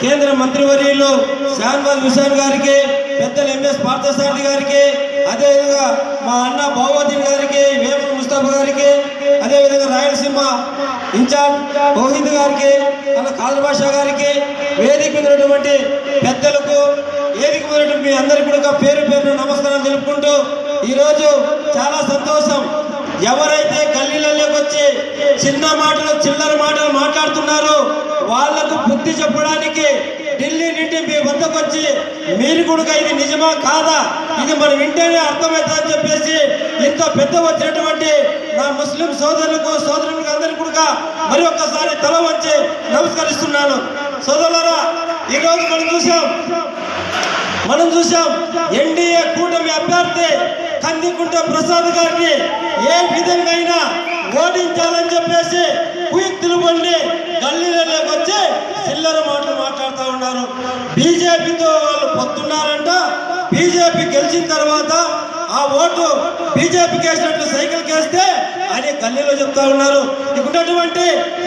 కేంద్ర మంత్రివర్యులు శాన్వాల్ హుసేన్ గారికి పెద్దలు ఎంఎస్ పార్థసారథి గారికి అదేవిధంగా మా అన్న భావోదీన్ గారికి వేమన్ ముస్తాఫా గారికి అదేవిధంగా రాయలసీమ ఇన్ఛార్జ్ మోహిద్ గారికి అలా కాదర్ భాషా గారికి వేదిక మీద ఉన్నటువంటి పెద్దలకు వేదిక మీద మీ అందరికీ కూడా పేరు పేరు నమస్కారం తెలుపుకుంటూ ఈరోజు చాలా సంతోషం. ఎవరైతే గల్లీలలోకి వచ్చి చిన్న మాటలు చిల్లర మాటలు మాట్లాడుతున్నారో వాళ్ళకు బుద్ధి చెప్పడానికి వచ్చి మీరు కూడా ఇది నిజమా కాదా? ఇది మనం వింటేనే అర్థమవుతుందని చెప్పేసి ఇంత పెద్ద వచ్చినటువంటి నా ముస్లిం సోదరులకు సోదరులకు అందరికీ కూడా మరి ఒక్కసారి తల వచ్చి నమస్కరిస్తున్నాను. సోదరులరా ఈరోజు మనం చూసాం మనం చూసాం ఎన్డీఏ కూటమి అభ్యర్థి కందికుంట ప్రసాద్ గారిని ఏ విధంగా అయినా ఓడించాలని చెప్పేసి కుయుక్తులు పండి గల్లీలలోకి వచ్చి చిల్లర మాట మాట్లాడుతూ ఉన్నారు. బీజేపీతో వాళ్ళు పొత్తున్నారంట. బీజేపీ గెలిచిన తర్వాత ఆ ఓటు బీజేపీకి కేసినట్టు సైకిల్ కేస్తే అని గల్లీలో చెప్తా ఉన్నారు. ఇప్పుడున్నటువంటి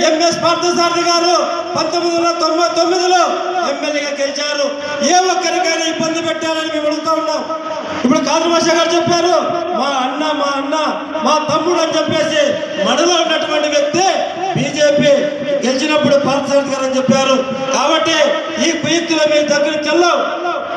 ఎంఎస్ పార్థసారథి గారు పంతొమ్మిది వందల తొంభై తొమ్మిదిలో ఎమ్మెల్యేగా గెలిచారు. ఏ ఒక్కరికైనా ఇబ్బంది పెట్టారని మేము అడుగుతా ఉన్నాం. ఇప్పుడు కాదు గారు చెప్పారు మా అన్న మా అన్న మా తమ్ముడు అని చెప్పేసి మడలో ఉన్నటువంటి వ్యక్తి బీజేపీ గెలిచినప్పుడు పార్థసారథి గారు అని చెప్పారు కాబట్టి ఈ మీ దగ్గర చెల్లం.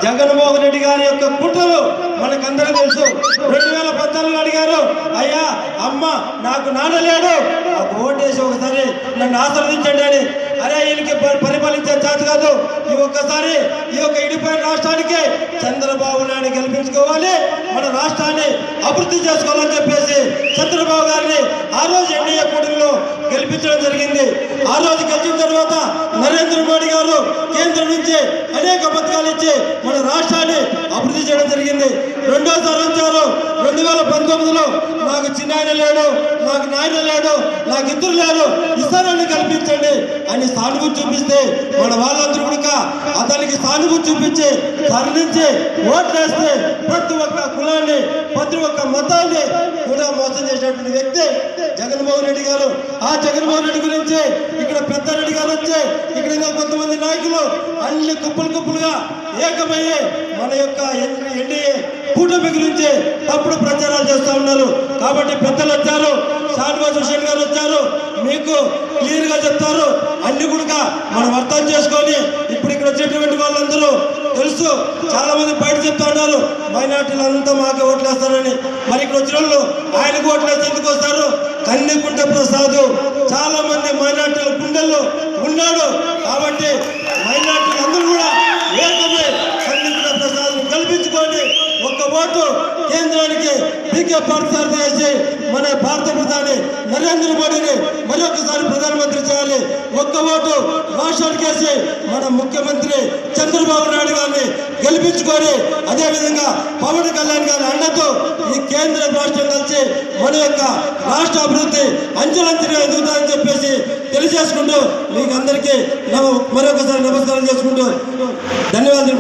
జగన్మోహన్ రెడ్డి గారి యొక్క కుట్రలు మనకందరికీ తెలుసు. రెండు వేల పద్నాలుగులో అడిగారు అయ్యా అమ్మ నాకు నాన్న లేడు నాకు ఓటేసి ఒకసారి నన్ను ఆశీర్వదించండి అని. అరే ఈయనకి పరిపాలించే చేత కాదు. ఈ ఒక్కసారి ఈ యొక్క ఇడిపోయిన రాష్ట్రానికి చంద్రబాబు నాయుడు గెలిపించుకోవాలి. మన రాష్ట్రాన్ని అభివృద్ధి చేసుకోవాలని చెప్పేసి చంద్రబాబు గారిని ఆ రోజు ఎన్డీఏ కూటమిలో గెలిపించడం జరిగింది. ఆ రోజు గెలిచిన తర్వాత నరేంద్ర మోడీ గారు కేంద్రం నుంచి అనేక పథకాలు ఇచ్చి మన రాష్ట్రాన్ని అభివృద్ధి చేయడం జరిగింది. రెండో సంవత్సరం రెండు వేల పంతొమ్మిదిలో నాకు చిన్నాయన లేడు నాకు నాయన లేడు నాకు ఇద్దరు లేడు ఇస్తారని కల్పించండి అని సానుభూతి చూపిస్తే మన వాళ్ళందరూ కూడా అతనికి సానుభూతి చూపించి తరలించి ఓట్లేస్తే ప్రతి ఒక్క కులాన్ని ప్రతి ఒక్క మతాన్ని జగన్మోహన్ రెడ్డి గారు ఆ జగన్మోహన్ రెడ్డి గురించి ఇక్కడ పెద్దారెడ్డి గారు వచ్చి ఇక్కడ కొంతమంది నాయకులు అన్ని కుప్పలు కుప్పలుగా ఏకమయ్యి మన యొక్క ఎన్డీఏ కూటమి గురించి తప్పుడు ప్రచారాలు చేస్తూ ఉన్నారు. కాబట్టి పెద్దలు వచ్చారు షాన్వాజ్ హుసేన్ గారు వచ్చారు మీకు క్లియర్గా చెప్తారు అన్ని కూడా మనం అర్థం చేసుకొని ఇప్పుడు ఇక్కడ వచ్చేటువంటి వాళ్ళందరూ తెలుసు చాలా మంది బయట చెప్తా ఉన్నారు మైనార్టీలు అంతా మాకే ఓట్లేస్తారని. మరి ఇక్కడ వచ్చిన వాళ్ళు ఆయనకు ఓట్లేసి ఎందుకు వస్తారు? కన్నెకుంట ప్రసాద్ చాలా మంది మైనార్టీల గుండెల్లో ఉన్నాడు. కాబట్టి మైనార్టీలు అందరూ కూడా ఏకమై కన్నెకుంట ప్రసాద్ కల్పించుకోండి ఒక్క ఓటు కేంద్రానికి పీకే పాఠశాల చేసి మన భారత ప్రధాని నరేంద్ర మోడీని మరొకసారి ఒక్క ఓటు రాష్ట్రానికి మన ముఖ్యమంత్రి చంద్రబాబు నాయుడు గారిని గెలిపించుకొని అదేవిధంగా పవన్ కళ్యాణ్ గారి అండతో ఈ కేంద్ర రాష్ట్రం కలిసి మన యొక్క రాష్ట్ర అభివృద్ధి అంచెలంచెలుగా ఎదుగుతాయని చెప్పేసి తెలియజేసుకుంటూ మీకు అందరికీ మరొకసారి నమస్కారం చేసుకుంటూ ధన్యవాదాలు.